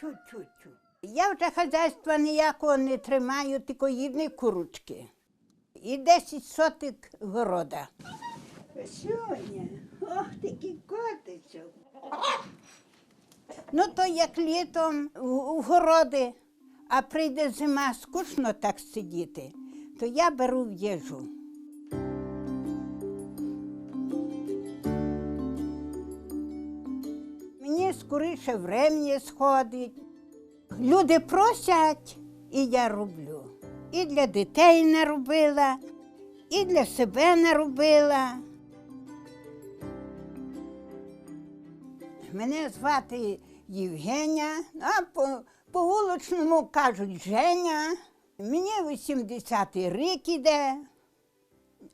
Тю-тю-тю. Я вже хазяйства ніякого не тримаю, тільки їдні курочки. І 10 сотик города. Соня, ох, такий котичок. Ну, то як літом у, городи, а прийде зима, скучно так сидіти, то я беру в скоріше врем'я сходить. Люди просять, і я роблю. І для дітей наробила, і для себе наробила. Мене звати Євгеня, а по, по вуличному кажуть Женя. Мені 80-й рік іде,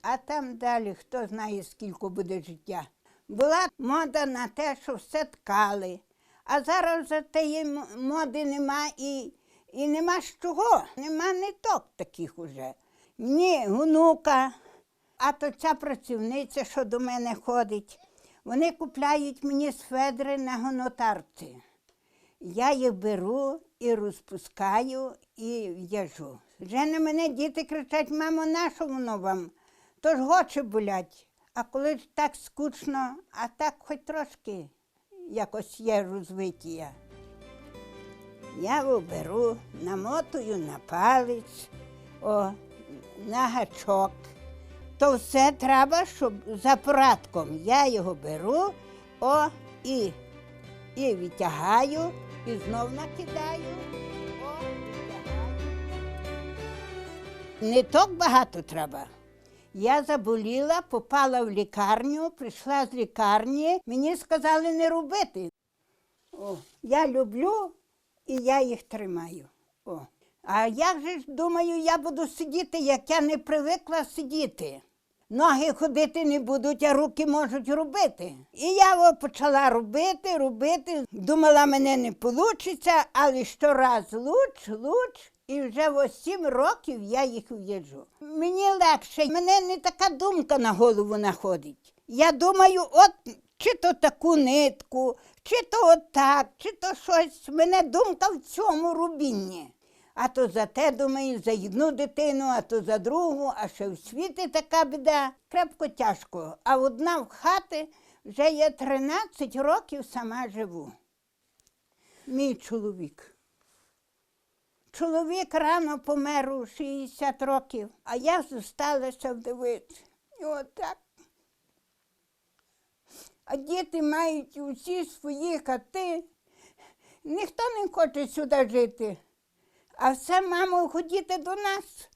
а там далі хто знає, скільки буде життя. Була мода на те, що все ткали. А зараз вже тієї моди нема і, і нема з чого. Нема ниток таких уже. Мені внука, а то ця працівниця, що до мене ходить, вони купляють мені сфедри на гонотарці. Я їх беру і розпускаю і в'яжу. Вже на мене діти кричать, мамо, на що воно вам? То ж очі болять. А коли так скучно, а так хоч трошки якось є розвиття. Я його беру, намотую на палець, о, на гачок. То все треба, щоб за порадком я його беру о, і, і відтягаю, і знов накидаю. О, відтягаю. Ниток багато треба. Я заболіла, попала в лікарню, прийшла з лікарні, мені сказали не робити. О, я люблю і я їх тримаю. О. А як же ж думаю, я буду сидіти, як я не привикла сидіти. Ноги ходити не будуть, а руки можуть робити. І я почала робити, робити. Думала, мене не вийде, але щораз луч, луч. І вже о сім років я їх в'їжджу. Мені легше, мене не така думка на голову находить. Я думаю, от чи то таку нитку, чи то отак, чи то щось. Мене думка в цьому рубінні. А то за те, думаю, за одну дитину, а то за другу, а ще в світі така біда. Крепко тяжко. А одна в хати вже є 13 років сама живу. Мій чоловік. Чоловік рано помер у 60 років, а я зосталася вдовиця. І отак. А діти мають усі свої хати. Ніхто не хоче сюди жити. А все, мамо, ходіти до нас.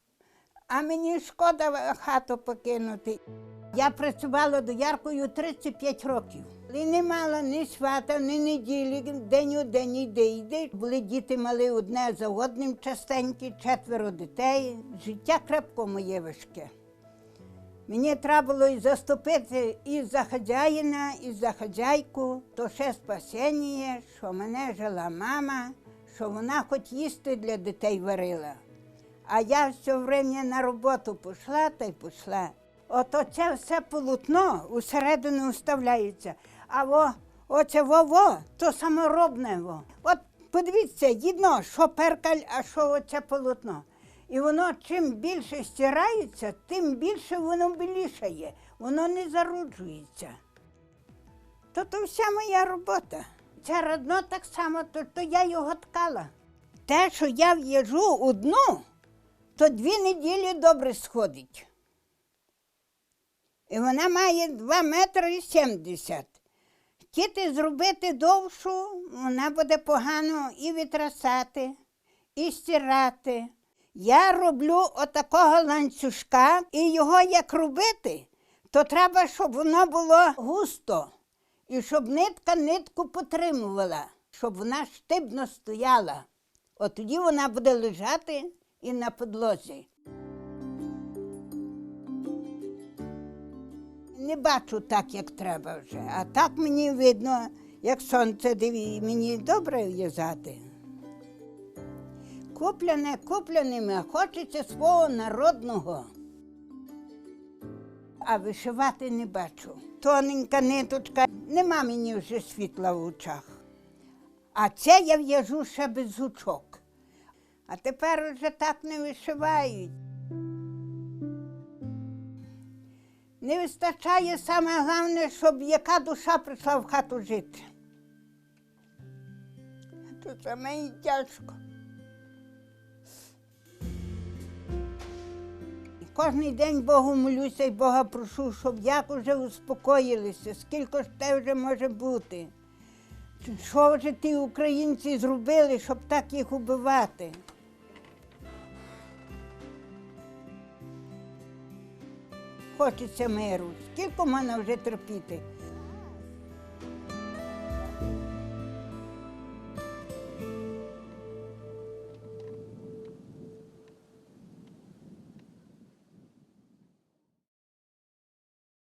А мені шкода хату покинути. Я працювала дояркою 35 років. І не мала ні свята, ні неділі, день у день іде, йде. Були діти мали одне за одним частенькі, четверо дітей. Життя крепко моє важке. Мені треба було і заступити і за хазяїна, і за хазяйку, то ще спасіння, що мене жила мама, що вона хоч їсти для дітей варила. А я все время на роботу пішла та й пішла. Ото це все полотно усередину вставляється. А во, оце во-во, то саморобне во. От подивіться, їдно, що перкаль, а що оце полотно. І воно чим більше стирається, тим більше воно білішає, воно не заруджується. То то вся моя робота. Це родно так само, то, то я його ткала. Те, що я в'їжу одну, то дві неділі добре сходить. І вона має 2 метри і 70. Тіти зробити довшу, вона буде погано і відрасати, і стирати. Я роблю отакого ланцюжка, і його як робити, то треба, щоб воно було густо, і щоб нитка нитку потримувала, щоб вона штибно стояла. От тоді вона буде лежати і на підлозі. Не бачу так, як треба вже. А так мені видно, як сонце диві, мені добре в'язати. Куплене купленим, а хочеться свого народного. А вишивати не бачу. Тоненька ниточка, нема мені вже світла в очах. А це я в'яжу ще без гучок. А тепер вже так не вишивають. Не вистачає саме головне, щоб яка душа прийшла в хату жити. То саме і тяжко. Кожний день Богу молюся і Бога прошу, щоб як уже успокоїлися, скільки ж те вже може бути. Що вже ті українці зробили, щоб так їх убивати? Хочеться миру. Скільки можна вже терпіти?